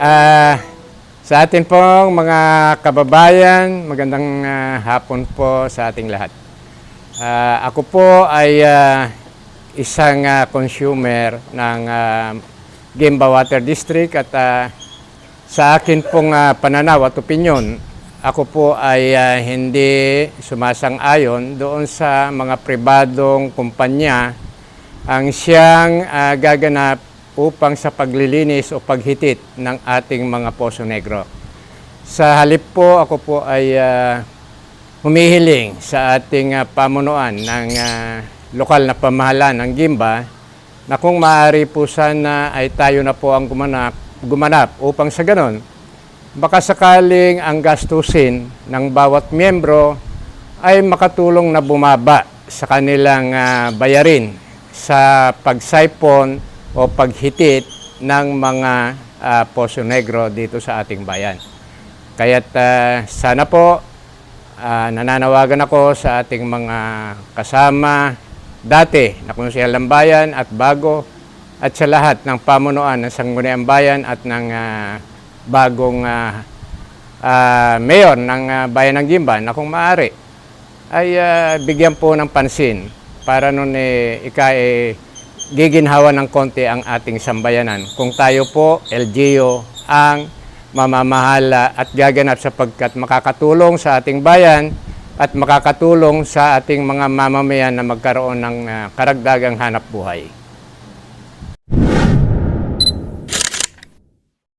Ah, sa atin pong mga kababayan, magandang ah, hapon po sa ating lahat. Ah, ako po ay ah, isang ah, consumer ng ah, Gemba Water District at ah, sa akin pong ah, pananaw at opinion, ako po ay ah, hindi sumasang-ayon doon sa mga pribadong kumpanya ang siyang ah, gaganap upang sa paglilinis o paghitit ng ating mga Poso Negro. Sa halip po, ako po ay ah, humihiling sa ating ah, pamunuan ng ah, lokal na pamahalaan ng Gimba na kung maaari po sana ay tayo na po ang gumanap, gumanap upang sa ganon, baka sakaling ang gastusin ng bawat miyembro ay makatulong na bumaba sa kanilang ah, bayarin sa pagsaipon o paghitit ng mga ah, Poso Negro dito sa ating bayan. Kaya't ah, sana po ah, nananawagan ako sa ating mga kasama dati na konsyal ng bayan at bago at sa lahat ng pamunuan ng Sangguniang Bayan at ng ah, bagong ah, ah, mayor ng ah, Bayan ng Gimba na kung maaari ay ah, bigyan po ng pansin para nun eh, ika eh, giginhawa ng konti ang ating sambayanan. Kung tayo po, LGU, ang mamamahala at gaganap sapagkat makakatulong sa ating bayan at makakatulong sa ating mga mamamayan na magkaroon ng ah, karagdagang hanap buhay.